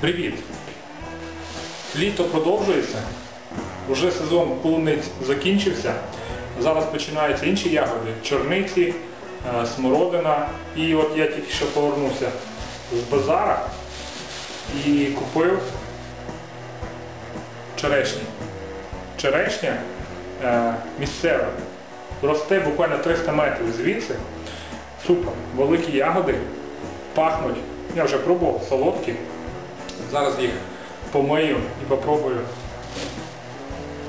Привіт! Літо продовжується. Уже сезон полуниць закінчився. Зараз починаються інші ягоди. Чорниці, е, смородина. І от я тільки що повернувся з базара і купив черешні. Черешня е, місцева. Росте буквально 300 метрів звідси. Супер. Великі ягоди. Пахнуть. Я вже пробував солодкі. Зараз їх помию і попробую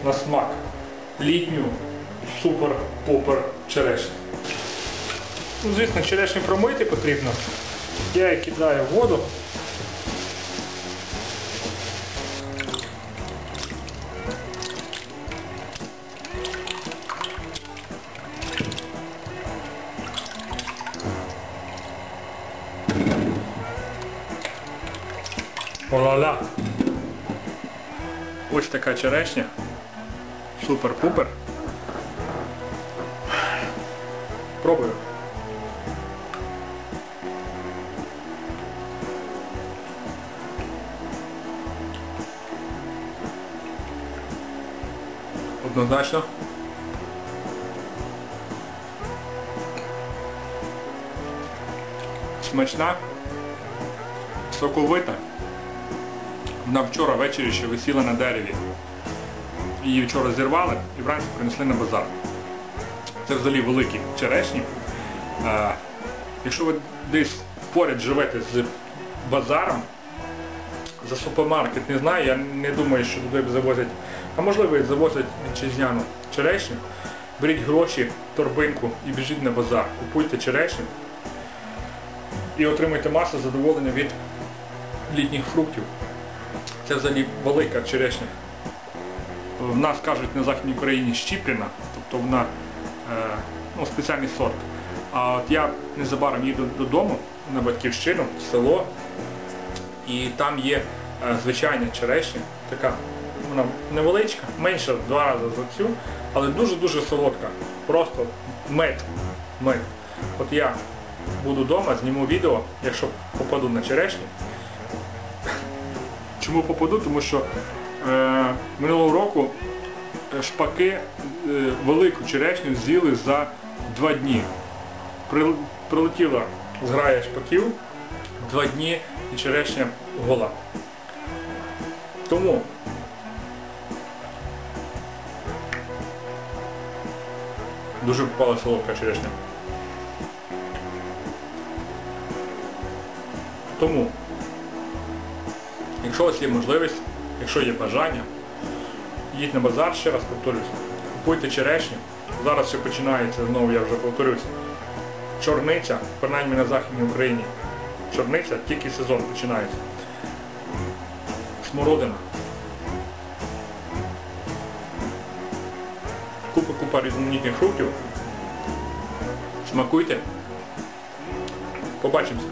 на смак. Літню супер-попер черешню. Ну, звісно, черешню промити потрібно. Я її кидаю в воду. Ола-ла. Ось така черешня. Супер-пупер. Пробую. Однозначно. Смачна, соковита. Вона вчора ввечері ще висіла на дереві. Її вчора зірвали і вранці принесли на базар. Це взагалі великі черешні. А, якщо ви десь поряд живете з базаром, за супермаркет не знаю, я не думаю, що туди завозять, а можливо завозять вітчизняну черешню. Беріть гроші, торбинку і біжіть на базар. Купуйте черешню і отримуйте масу задоволення від літніх фруктів. Це взагалі велика черешня. В нас кажуть на Західній Україні щіпріна, тобто вона е, ну, спеціальний сорт. А от я незабаром їду додому на батьківщину, в село, і там є е, звичайна черешня, така вона невеличка, менша в два рази за цю, але дуже-дуже солодка. Просто мед. мед. От я буду вдома, зніму відео, якщо попаду на черешню. Чому попаду? Тому що е, минулого року е, шпаки е, велику черешню з'їли за два дні. При, прилетіла зграя шпаків, два дні і черешня гола. Тому дуже попала солодка черешня. Тому Якщо у вас є можливість, якщо є бажання, їдь на базар, ще раз повторюсь, купуйте черешню. Зараз все починається, знову я вже повторюсь, чорниця, принаймні на Західній Україні. Чорниця, тільки сезон починається. Смородина. Купа-купа різноманітних фруктів. Смакуйте. Побачимося.